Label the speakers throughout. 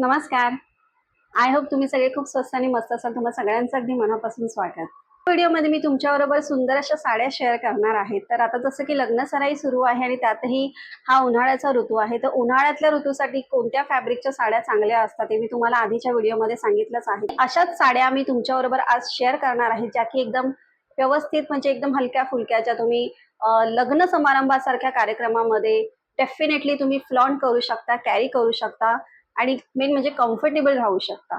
Speaker 1: नमस्कार. I hope तुम्ही सगळे खूप स्वस्त आणि मस्त असाल. तुम्हाला सगळ्यांचं अगदी मनापासून स्वागत. व्हिडिओमध्ये मी तुमच्याबरोबर सुंदर अशा साड्या शेअर करणार आहे. तर आता जसं की लग्न सराई सुरू आहे आणि त्यातही हा उन्हाळ्याचा ऋतू आहे. तर उन्हाळ्यातल्या ऋतूसाठी कोणत्या फॅब्रिकच्या साड्या चांगल्या असतात ते मी तुम्हाला आधीच्या व्हिडिओमध्ये सांगितलंच आहे. अशाच साड्या मी तुमच्याबरोबर आज शेअर करणार आहे ज्या की एकदम व्यवस्थित म्हणजे एकदम हलक्या फुलक्याच्या तुम्ही लग्न समारंभासारख्या कार्यक्रमामध्ये डेफिनेटली तुम्ही फ्लॉन्ट करू शकता कॅरी करू शकता. आणि मेन म्हणजे कम्फर्टेबल राहू शकता.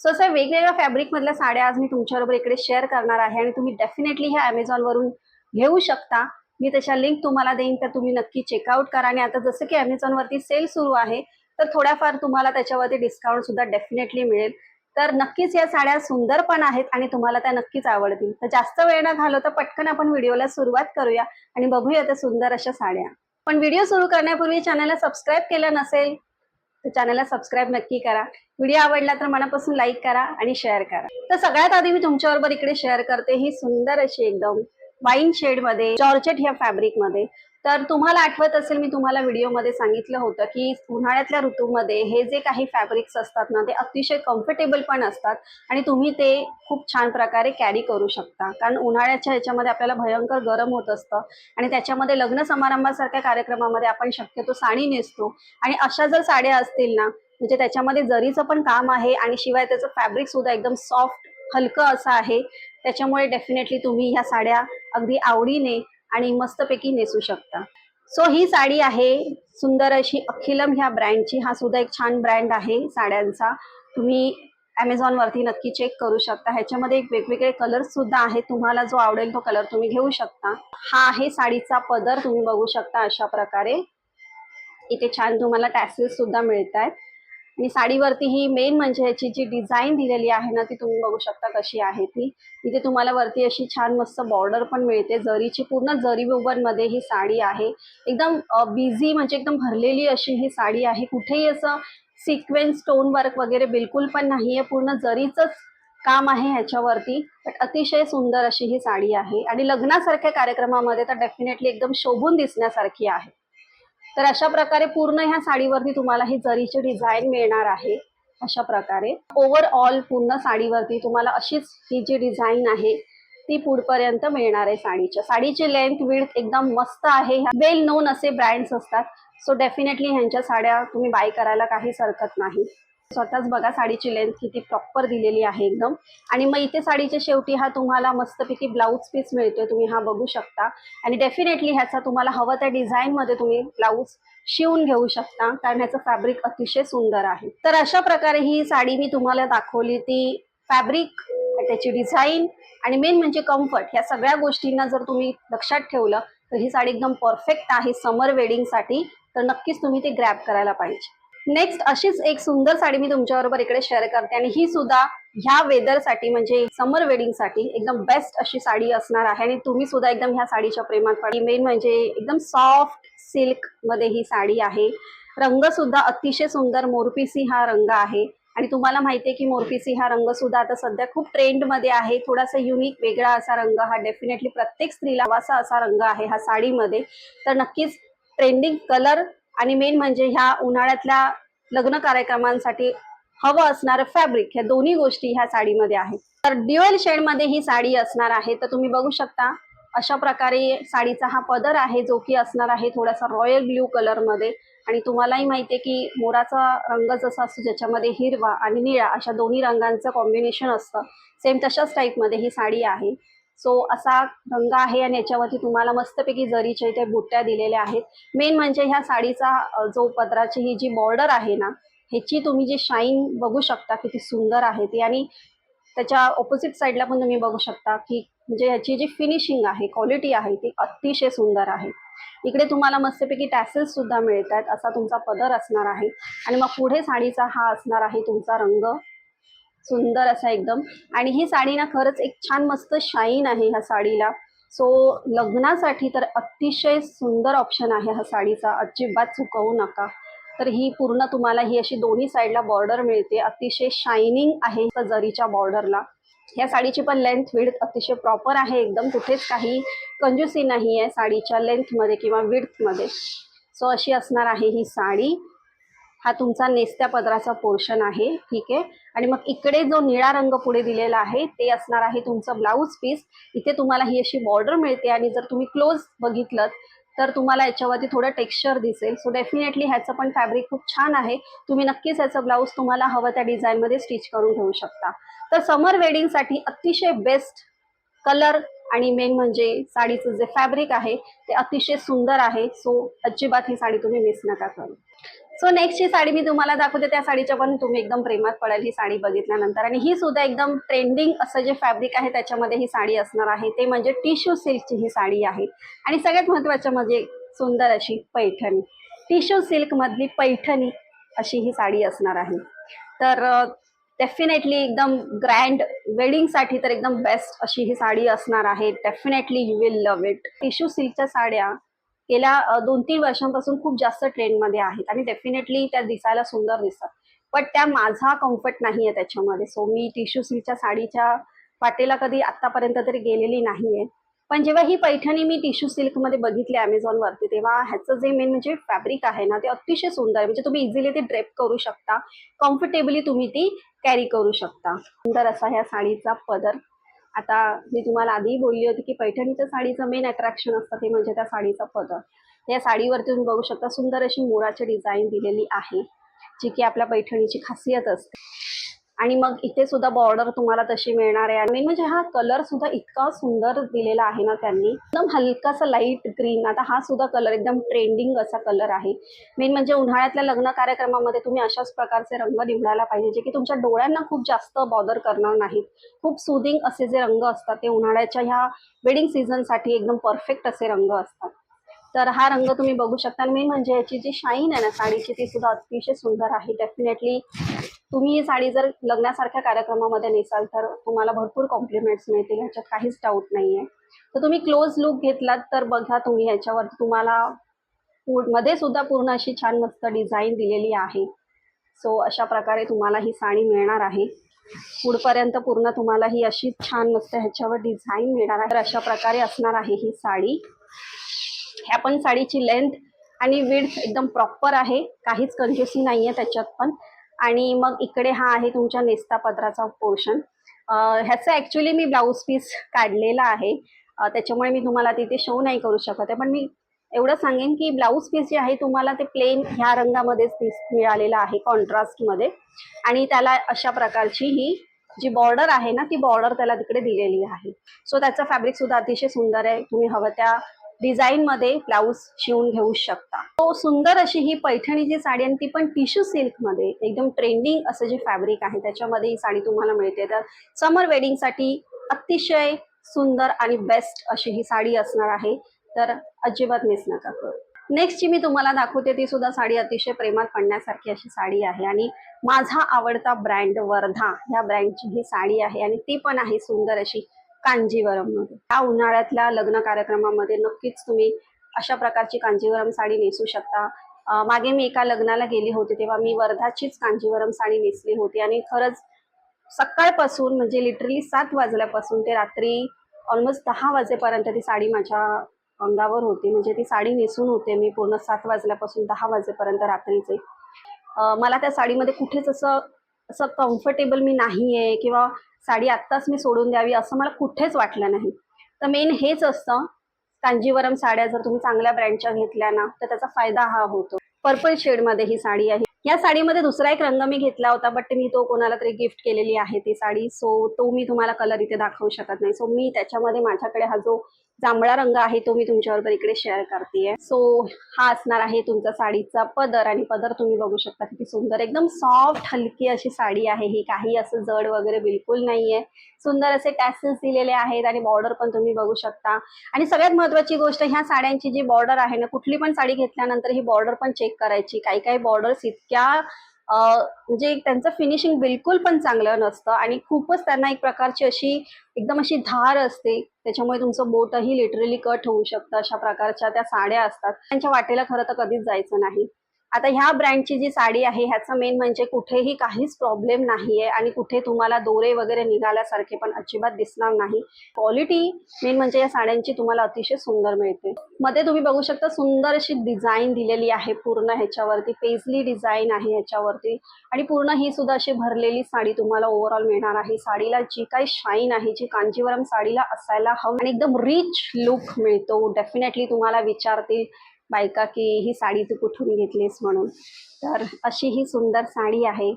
Speaker 1: सो असं वेगवेगळ्या फॅब्रिक मधल्या साड्या आज मी तुमच्याबरोबर इकडे शेअर करणार आहे आणि तुम्ही डेफिनेटली ह्या अमेझॉनवरून वरून घेऊ शकता. मी त्याच्या लिंक तुम्हाला देईन तर तुम्ही नक्की चेकआउट करा. आणि आता जसं की अमेझॉनवरती वरती सेल सुरू आहे तर थोड्याफार तुम्हाला त्याच्यावरती डिस्काउंट सुद्धा डेफिनेटली मिळेल. तर नक्कीच या साड्या सुंदर पण आहेत आणि तुम्हाला त्या नक्कीच आवडतील. तर जास्त वेळ न घालवता पटकन आपण व्हिडिओला सुरुवात करूया आणि बघूया त्या सुंदर अशा साड्या. पण व्हिडिओ सुरू करण्यापूर्वी चॅनलला सबस्क्राईब केलं नसेल तर चॅनलला सबस्क्राईब नक्की करा. व्हिडिओ आवडला तर मनापासून लाईक करा आणि शेअर करा. तर सगळ्यात आधी मी तुमच्याबरोबर इकडे शेअर करते ही सुंदर अशी एकदम वाईन शेडमध्ये जॉर्जेट ह्या फॅब्रिकमध्ये तर तुम्हाला आठवत असेल मी तुम्हाला व्हिडिओमध्ये सांगितलं होतं की उन्हाळ्यातल्या ऋतूमध्ये हे जे काही फॅब्रिक्स असतात ना ते अतिशय कम्फर्टेबल पण असतात आणि तुम्ही ते खूप छान प्रकारे कॅरी करू शकता. कारण उन्हाळ्याच्या ह्याच्यामध्ये आपल्याला भयंकर गरम होत असतं आणि त्याच्यामध्ये लग्न समारंभासारख्या कार्यक्रमामध्ये आपण शक्यतो साडी नेसतो. आणि अशा जर साड्या असतील ना म्हणजे त्याच्यामध्ये जरीचं पण काम आहे आणि शिवाय त्याचं फॅब्रिक सुद्धा एकदम सॉफ्ट हलकं असं आहे त्याच्यामुळे डेफिनेटली तुम्ही ह्या साड्या अगदी आवडीने आणि मस्तपैकी नेसू शकता. सो ही साडी आहे सुंदर अशी अखिलम ह्या ब्रँडची हा सुद्धा एक छान ब्रँड आहे साड्यांचा. तुम्ही ॲमेझॉनवरती नक्की चेक करू शकता. ह्याच्यामध्ये एक वेगवेगळे कलर्स सुद्धा आहेत. तुम्हाला जो आवडेल तो कलर तुम्ही घेऊ शकता. हा आहे साडीचा पदर. तुम्ही बघू शकता अशा प्रकारे. इथे छान तुम्हाला टॅसेस सुद्धा मिळत आहेत आणि साडीवरती ही मेन म्हणजे ह्याची जी डिझाईन दिलेली आहे ना ती तुम्ही बघू शकता कशी आहे ती. इथे तुम्हाला वरती अशी छान मस्त बॉर्डर पण मिळते. जरीची पूर्ण जरी मध्ये ही साडी आहे. एकदम बिझी म्हणजे एकदम भरलेली अशी ही साडी आहे. कुठेही असं सिक्वेन्स स्टोन वर्क वगैरे बिलकुल पण नाहीये. पूर्ण जरीचंच काम आहे ह्याच्यावरती. बट अतिशय सुंदर अशी ही साडी आहे. आणि लग्नासारख्या कार्यक्रमामध्ये तर डेफिनेटली एकदम शोभून दिसण्यासारखी आहे. तर अशा प्रकारे पूर्ण ह्या साडीवरती तुम्हाला ही जरीची डिझाईन मिळणार आहे. अशा प्रकारे. ओव्हरऑल पूर्ण साडीवरती तुम्हाला अशीच ही जी डिझाईन आहे ती पुढपर्यंत मिळणार आहे साडीच्या. साडीची लेंथ विड्थ एकदम मस्त आहे. वेल नोन असे ब्रँड्स असतात. सो डेफिनेटली ह्यांच्या साड्या तुम्ही बाय करायला काहीच हरकत नाही. स्वतःच बघा साडीची लेंथ किती प्रॉपर दिलेली आहे एकदम. आणि मग इथे साडीच्या शेवटी हा तुम्हाला मस्तपैकी ब्लाऊज पीस मिळतोय तुम्ही हा बघू शकता. आणि डेफिनेटली ह्याचा तुम्हाला हवं त्या डिझाईनमध्ये तुम्ही ब्लाऊज शिवून घेऊ शकता कारण ह्याचं फॅब्रिक अतिशय सुंदर आहे. तर अशा प्रकारे ही साडी मी तुम्हाला दाखवली ती फॅब्रिक त्याची डिझाईन आणि मेन म्हणजे कम्फर्ट ह्या सगळ्या गोष्टींना जर तुम्ही लक्षात ठेवलं तर ही साडी एकदम परफेक्ट आहे समर वेडिंगसाठी तर नक्कीच तुम्ही ते ग्रॅब करायला पाहिजे. नेक्स्ट अशीच एक सुंदर साडी मी तुमच्याबरोबर इकडे शेअर करते. आणि ही सुद्धा ह्या वेदरसाठी म्हणजे समर वेडिंगसाठी एकदम बेस्ट अशी साडी असणार आहे. आणि तुम्ही सुद्धा एकदम ह्या साडीच्या प्रेमात पडली मेन म्हणजे एकदम सॉफ्ट सिल्कमध्ये ही साडी आहे. रंग सुद्धा अतिशय सुंदर मोरपिसी हा रंग आहे. आणि तुम्हाला माहिती आहे की मोरपिसी हा रंग सुद्धा आता सध्या खूप ट्रेंडमध्ये आहे. थोडासा युनिक वेगळा असा रंग हा डेफिनेटली प्रत्येक स्त्रीला वासा असा रंग आहे हा साडीमध्ये. तर नक्कीच ट्रेंडिंग कलर आणि मेन म्हणजे ह्या उन्हाळ्यातल्या लग्न कार्यक्रमांसाठी हवं असणारं फॅब्रिक ह्या दोन्ही गोष्टी ह्या साडीमध्ये आहेत. तर ड्युअल शेडमध्ये ही साडी असणार आहे तर तुम्ही बघू शकता अशा प्रकारे साडीचा हा पदर आहे जो की असणार आहे थोडासा रॉयल ब्ल्यू कलरमध्ये आणि तुम्हालाही माहिती आहे की मोराचा रंग जसा असतो ज्याच्यामध्ये हिरवा आणि निळा अशा दोन्ही रंगांचं कॉम्बिनेशन असतं. सेम तशाच टाईपमध्ये ही साडी आहे. सो असा रंग आहे आणि याच्यावरती तुम्हाला मस्तपैकी जरीच्या इथे बुट्ट्या दिलेल्या आहेत. मेन म्हणजे ह्या साडीचा जो पदराची ही जी बॉर्डर आहे ना ह्याची तुम्ही जी शाईन बघू शकता किती सुंदर आहे ती. आणि त्याच्या ऑपोजिट साईडला पण तुम्ही बघू शकता की म्हणजे ह्याची जी फिनिशिंग आहे क्वालिटी आहे ती अतिशय सुंदर आहे. इकडे तुम्हाला मस्तपैकी टॅसेल्स सुद्धा मिळतात असा तुमचा पदर असणार आहे. आणि मग पुढे साडीचा हा असणार आहे तुमचा रंग. सुंदर असा एकदम. आणि ही साडी ना खरंच एक छान मस्त शाईन आहे ह्या साडीला. सो लग्नासाठी तर अतिशय सुंदर ऑप्शन आहे हा साडीचा. अजिबात चुकवू नका. तर ही पूर्ण तुम्हाला ही अशी दोन्ही साईडला बॉर्डर मिळते. अतिशय शायनिंग आहे जरीच्या बॉर्डरला ह्या साडीची पण लेंथ विड्थ अतिशय प्रॉपर आहे. एकदम कुठेच काही कंजूसी नाही आहे साडीच्या लेंथमध्ये किंवा विड्थमध्ये सो अशी असणार आहे ही साडी. हा तुमचा नेस्त्या पदराचा पोर्शन आहे. ठीक आहे? आणि मग इकडे जो निळा रंग पुढे दिलेला आहे ते असणार आहे तुमचं ब्लाऊज पीस इथे तुम्हाला ही अशी बॉर्डर मिळते आणि जर तुम्ही क्लोज बघितलं तर तुम्हाला याच्यावरती थोडं टेक्स्चर दिसेल. सो डेफिनेटली ह्याचं पण फॅब्रिक खूप छान आहे. तुम्ही नक्कीच ह्याचं ब्लाऊज तुम्हाला हवं त्या डिझाईनमध्ये स्टिच करून घेऊ शकता. तर समर वेडिंगसाठी अतिशय बेस्ट कलर आणि मेन म्हणजे साडीचं जे फॅब्रिक आहे ते अतिशय सुंदर आहे. सो अजिबात ही साडी तुम्ही मिस नका करू. सो नेक्स्टची साडी मी तुम्हाला दाखवते त्या साडीच्या पण तुम्ही एकदम प्रेमात पडाल ही साडी बघितल्यानंतर. आणि ही सुद्धा एकदम ट्रेंडिंग असं जे फॅब्रिक आहे त्याच्यामध्ये ही साडी असणार आहे. ते म्हणजे टिश्यू सिल्कची ही साडी आहे. आणि सगळ्यात महत्त्वाचं म्हणजे सुंदर अशी पैठणी. टिश्यू सिल्कमधली पैठणी अशी ही साडी असणार आहे. तर डेफिनेटली एकदम ग्रँड वेडिंगसाठी तर एकदम बेस्ट अशी ही साडी असणार आहे. Definitely you will love it tissue सिल्कच्या साड्या गेल्या दोन तीन वर्षांपासून खूप जास्त ट्रेंडमध्ये आहेत आणि डेफिनेटली त्या दिसायला सुंदर दिसतात. पण त्या माझा कम्फर्ट नाही आहे त्याच्यामध्ये. सो मी टिश्यू सिल्कच्या साडीच्या वाटेला कधी आत्तापर्यंत तरी गेलेली नाही आहे पण जेव्हा ही पैठणी मी टिश्यू सिल्कमध्ये बघितली अमेझॉनवरती तेव्हा ह्याचं जे मेन म्हणजे फॅब्रिक आहे ना ते अतिशय सुंदर आहे. म्हणजे तुम्ही इझिली ते ड्रेप करू शकता. कम्फर्टेबली तुम्ही ती कॅरी करू शकता. सुंदर असा ह्या साडीचा पदर. आता मी तुम्हाला आधी बोलली होती की पैठणीच्या साडीचं मेन अट्रॅक्शन असतं ते म्हणजे त्या साडीचा पदर या साडीवरती तुम्ही बघू शकता सुंदर अशी मोराची डिझाईन दिलेली आहे जी की आपल्या पैठणीची खासियत असते. आणि मग इथे सुद्धा बॉर्डर तुम्हाला तशी मिळणार आहे. आणि मेन म्हणजे हा कलर सुद्धा इतका सुंदर दिलेला आहे ना त्यांनी. एकदम हलकासा लाइट ग्रीन आता हा सुद्धा कलर एकदम ट्रेंडिंग असा कलर आहे. मेन म्हणजे उन्हाळ्यातल्या लग्न कार्यक्रमामध्ये तुम्ही अशाच प्रकारचे रंग निवडायला पाहिजे जे की तुमच्या डोळ्यांना खूप जास्त बॉदर करणार नाहीत. खूप सुदिंग असे जे रंग असतात ते उन्हाळ्याच्या ह्या वेडिंग सीझनसाठी एकदम परफेक्ट असे रंग असतात. तर हा रंग तुम्ही बघू शकता. आणि मेन म्हणजे याची जी शाईन आहे ना साडीची ती सुद्धा अतिशय सुंदर आहे. डेफिनेटली तुम्ही ही साडी जर लग्नासारख्या कार्यक्रमामध्ये नेसाल तर तुम्हाला भरपूर कॉम्प्लिमेंट्स मिळतील ह्याच्यात काहीच डाऊट नाही आहे तर तुम्ही क्लोज लुक घेतलात तर बघा तुम्ही ह्याच्यावर तुम्हाला मध्ये सुद्धा पूर्ण अशी छान मस्त डिझाईन दिलेली आहे. सो अशा प्रकारे तुम्हाला ही साडी मिळणार आहे. पुढपर्यंत पूर्ण तुम्हाला ही अशी छान मस्त ह्याच्यावर डिझाईन मिळणार आहे. तर अशा प्रकारे असणार आहे ही साडी. ह्या पण साडीची लेंथ आणि विड्थ एकदम प्रॉपर आहे. काहीच कंजूसी नाही आहे त्याच्यात पण. आणि मग इकडे हा आहे तुमच्या नेस्ता पदराचा पोर्शन ह्याचं ॲक्च्युली मी ब्लाऊज पीस काढलेला आहे. त्याच्यामुळे मी तुम्हाला तिथे शो नाही करू शकत आहे. पण मी एवढं सांगेन की ब्लाऊज पीस जे आहे तुम्हाला ते प्लेन ह्या रंगामध्येच पीस मिळालेला आहे कॉन्ट्रास्टमध्ये आणि त्याला अशा प्रकारची ही जी बॉर्डर आहे ना ती बॉर्डर त्याला तिकडे दिलेली आहे. सो त्याचं फॅब्रिक सुद्धा अतिशय सुंदर आहे. तुम्ही हवं त्या डिझाईन मध्ये ब्लाऊज शिवून घेऊ शकता. तो सुंदर अशी ही पैठणीची साडी आणि ती पण टिश्यू सिल्कमध्ये एकदम ट्रेंडिंग असं जे फॅब्रिक आहे त्याच्यामध्ये ही साडी तुम्हाला मिळते. तर समर वेडिंगसाठी अतिशय सुंदर आणि बेस्ट अशी ही साडी असणार आहे. तर अजिबात मिस नका करू. नेक्स्ट जी मी तुम्हाला दाखवते ती सुद्धा साडी अतिशय प्रेमात पडण्यासारखी अशी साडी आहे. आणि माझा आवडता ब्रँड वर्धा ह्या ब्रँडची ही साडी आहे. आणि ती पण आहे सुंदर अशी कांजीवरम. मध्ये या उन्हाळ्यातल्या लग्न कार्यक्रमामध्ये नक्कीच तुम्ही अशा प्रकारची कांजीवरम साडी नेसू शकता. मागे मी एका लग्नाला गेली होती तेव्हा मी वर्धाचीच कांजीवरम साडी नेसली होती आणि खरंच सकाळपासून म्हणजे लिटरली सात वाजल्यापासून ते रात्री ऑलमोस्ट दहा वाजेपर्यंत ती साडी माझ्या अंगावर होती. म्हणजे ती साडी नेसून होते मी पूर्ण सात वाजल्यापासून दहा वाजेपर्यंत रात्रीचे. मला त्या साडीमध्ये कुठेच असं असं कम्फर्टेबल मी नाही आहे किंवा साडी आत्ताच मी सोडून द्यावी असं मला कुठेच वाटलं नाही. तर मेन हेच असतं कांजीवरम साड्या जर तुम्ही चांगल्या ब्रँडच्या घेतल्या ना तर त्याचा फायदा हा होतो. पर्पल शेडमध्ये ही साडी आहे. या साडीमध्ये दुसरा एक रंग मी घेतला होता बट मी तो कोणाला तरी गिफ्ट केलेली आहे ती साडी. सो तो मी तुम्हाला कलर इथे दाखवू शकत नाही. सो मी त्याच्यामध्ये माझ्याकडे हा जो जांभळा रंग आहे तो मी तुमच्याबरोबर इकडे शेअर करते सो हा असणार आहे तुमचा साडीचा पदर आणि पदर तुम्ही बघू शकता किती सुंदर एकदम सॉफ्ट हलकी अशी साडी आहे. ही काही असं जड वगैरे बिलकुल नाहीये. सुंदर असे टॅसेस दिलेले आहेत आणि बॉर्डर पण तुम्ही बघू शकता. आणि सगळ्यात महत्वाची गोष्ट ह्या साड्यांची जी बॉर्डर आहे ना कुठली पण साडी घेतल्यानंतर ही बॉर्डर पण चेक करायची. काही काही बॉर्डर्स इतक्या म्हणजे त्यांचं फिनिशिंग बिलकुल पण चांगलं नसतं आणि खूपच त्यांना एक प्रकारची अशी एकदम अशी धार असते. त्याच्यामुळे तुमचं बोटही लिटरली कट होऊ शकतं अशा प्रकारच्या त्या साड्या असतात. त्यांच्या वाटेला खरं तर कधीच जायचं नाही. आता ह्या ब्रँडची जी साडी आहे ह्याचं मेन म्हणजे कुठेही काहीच प्रॉब्लेम नाहीये आणि कुठे तुम्हाला दोरे वगैरे निघाल्यासारखे पण अजिबात दिसणार नाही. क्वालिटी मेन म्हणजे या साड्यांची तुम्हाला अतिशय सुंदर मिळते. मध्ये तुम्ही बघू शकता सुंदर अशी डिझाईन दिलेली आहे पूर्ण ह्याच्यावरती पेजली डिझाईन आहे ह्याच्यावरती आणि पूर्ण ही सुद्धा अशी भरलेली साडी तुम्हाला ओव्हरऑल मिळणार आहे. साडीला जी काही शाईन आहे जी कांजीवरम साडीला असायला हवं आणि एकदम रिच लुक मिळतो. डेफिनेटली तुम्हाला विचारतील बायका की ही साडी तू कुठून घेतलीस म्हणून. तर अशी ही सुंदर साडी आहे.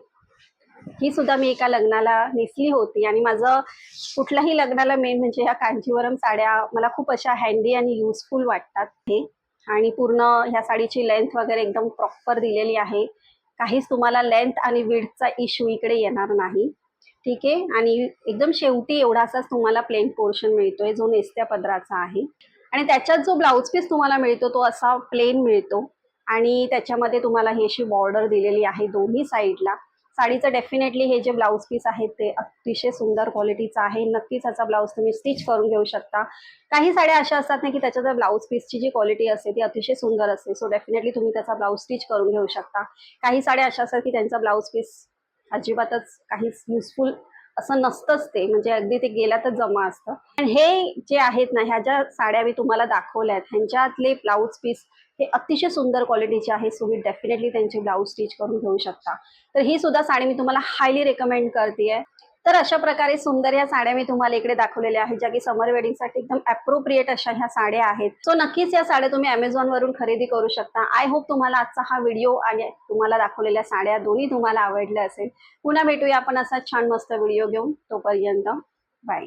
Speaker 1: ही सुद्धा मी एका लग्नाला नेसली होती आणि माझं कुठल्याही लग्नाला मेन म्हणजे ह्या कांजीवरम साड्या मला खूप अशा हँडी आणि युजफुल वाटतात हे. आणि पूर्ण ह्या साडीची लेंथ वगैरे एकदम प्रॉपर दिलेली आहे. काहीच तुम्हाला लेंथ आणि विडचा इश्यू इकडे येणार नाही. ठीक आहे? आणि एकदम शेवटी एवढासाच तुम्हाला प्लेन पोर्शन मिळतोय जो नेसत्या पदराचा आहे. आणि त्याच्यात जो ब्लाऊज पीस तुम्हाला मिळतो तो असा प्लेन मिळतो. आणि त्याच्यामध्ये तुम्हाला ही अशी बॉर्डर दिलेली आहे दोन्ही साईडला साडीचं डेफिनेटली हे जे ब्लाऊज पीस आहेत ते अतिशय सुंदर क्वालिटीचं आहे. नक्कीच ह्याचा ब्लाऊज तुम्ही स्टिच करून घेऊ शकता. काही साड्या अशा असतात ना की त्याच्यात ब्लाऊज पीसची जी क्वालिटी असते ती अतिशय सुंदर असते. सो डेफिनेटली तुम्ही त्याचा ब्लाऊज स्टिच करून घेऊ शकता. काही साड्या अशा असतात की त्यांचा ब्लाऊज पीस अजिबातच काहीच युजफुल असं नसतंच ते. म्हणजे अगदी ते गेला तर जमा असतं. पण हे जे आहेत ना ह्या ज्या साड्या मी तुम्हाला दाखवल्या आहेत ह्यांच्यातले ब्लाऊज पीस हे अतिशय सुंदर क्वालिटीचे आहे सो मी डेफिनेटली त्यांचे ब्लाऊज स्टिच करून घेऊ शकता. तर ही सुद्धा साडी मी तुम्हाला हायली रेकमेंड करते तर अशा प्रकारे सुंदर या साड्या मी तुम्हाला इकडे दाखवलेल्या आहेत ज्या की समर वेडिंगसाठी एकदम अप्रोप्रिएट अशा ह्या साड्या आहेत. सो नक्कीच या साड्या तुम्ही अमेझॉन वरून खरेदी करू शकता. आय होप तुम्हाला आजचा हा व्हिडिओ आणि तुम्हाला दाखवलेल्या साड्या दोन्ही तुम्हाला आवडल्या असेल. पुन्हा भेटूया आपण असा छान मस्त व्हिडिओ घेऊन. तोपर्यंत बाय